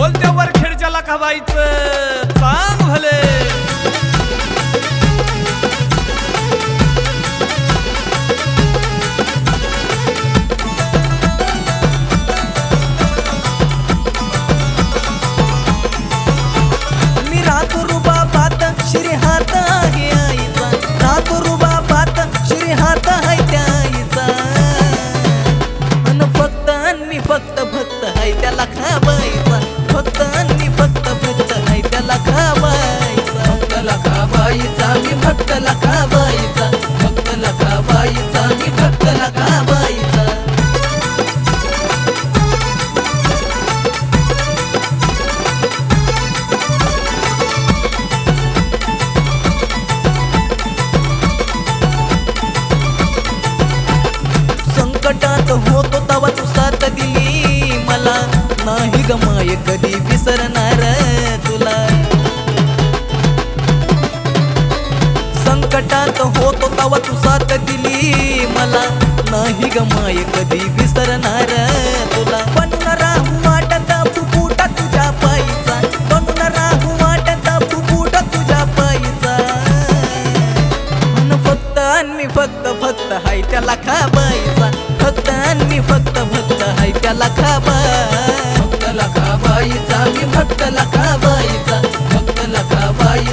बोलत्या वरखेडच्या खावायचं चांग भले. मी राहतो रुबा पात श्री हात मी भक्त लखाबाईचा भक्त लखाबाईचा मी भक्त लखाबाईचा संकटात होतो तवा तू साथ दिली मला नाही गमाय कधी विसरणार. तू साथ दिली मला. नाही गमाय कधी विसरणार तुला. पण राहू वाटत फुकुटा तुझ्या पायीचा? पण राहू वाटत फुकुटा तुझ्या पायीचा? फक्त मी फक्त फक्त हाय त्याला खाबायचा. फक्त अन मी फक्त फक्त हाय त्याला खाबाई फक्त लखाबाईचा मी फक्त लखाबाईचा फक्त लखाबाई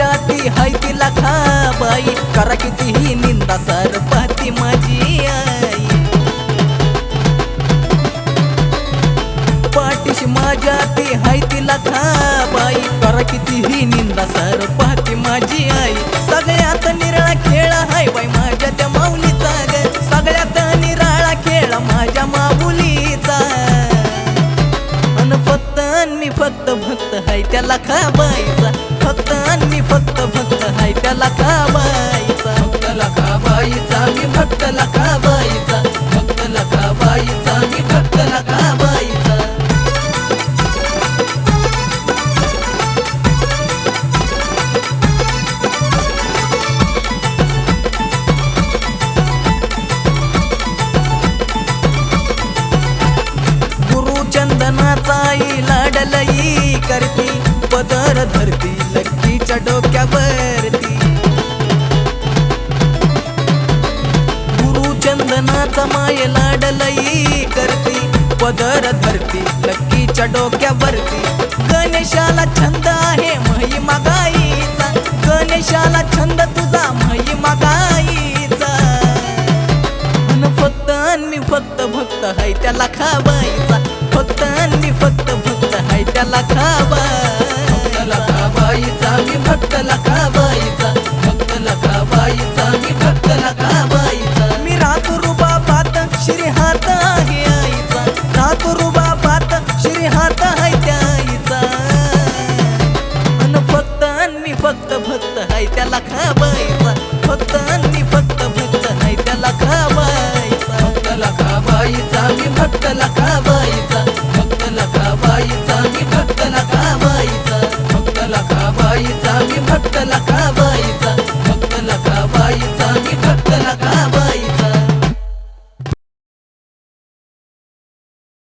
माझ्या ती हाय तिला खाबाई. करा कितीही निंदा सर पाहती माझी आई. पाठीशी माझ्या ती हाय तिला खाबाई. करा कितीही निंदा सर पाहती माझी आई. सगळ्यात निराळा खेळ हाय बाई माझ्या त्या माऊलीचा ग. सगळ्यात निराळा खेळ माझ्या माऊलीचा. अन फक्त मी फक्त भक्त हाय त्याला खा बाई भक्त मी भक्त गुरु लाडलई करती पदर धरती लक्कीच्या डोक्यावर माय लाडलई करती. पदर धरती लक्कीच्या डोक्यावरती. गणेशाला छंद आहे मही गाईचा. गणेशाला छंद तुझा मही गाईचा. फक्त आणि फक्त भक्त हाय त्याला खावायचा. खावायचा फक्त अन मी फक्त भक्त हाय त्याला खाबाईचा भक्त लखाबाईचा मी भक्त लखाबाईचा